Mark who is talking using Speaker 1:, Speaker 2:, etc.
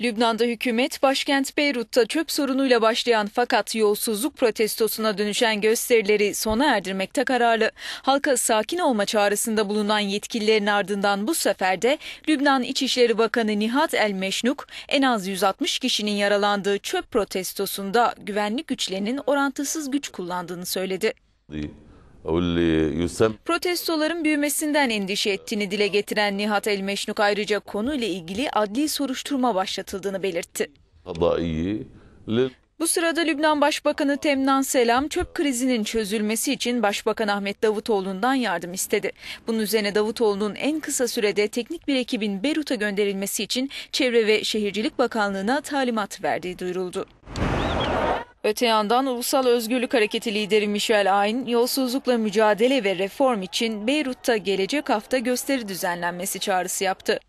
Speaker 1: Lübnan'da hükümet başkent Beyrut'ta çöp sorunuyla başlayan fakat yolsuzluk protestosuna dönüşen gösterileri sona erdirmekte kararlı. Halka sakin olma çağrısında bulunan yetkililerin ardından bu sefer de Lübnan İçişleri Bakanı Nihat El Meşnuk en az 160 kişinin yaralandığı çöp protestosunda güvenlik güçlerinin orantısız güç kullandığını söyledi.
Speaker 2: İyi.
Speaker 1: Protestoların büyümesinden endişe ettiğini dile getiren Nihat Elmeşnuk ayrıca konuyla ilgili adli soruşturma başlatıldığını belirtti. Bu sırada Lübnan Başbakanı Temnan Selam çöp krizinin çözülmesi için Başbakan Ahmet Davutoğlu'ndan yardım istedi. Bunun üzerine Davutoğlu'nun en kısa sürede teknik bir ekibin Berut'a gönderilmesi için Çevre ve Şehircilik Bakanlığı'na talimat verdiği duyuruldu. Öte yandan Ulusal Özgürlük Hareketi lideri Michel Ayn, yolsuzlukla mücadele ve reform için Beyrut'ta gelecek hafta gösteri düzenlenmesi çağrısı yaptı.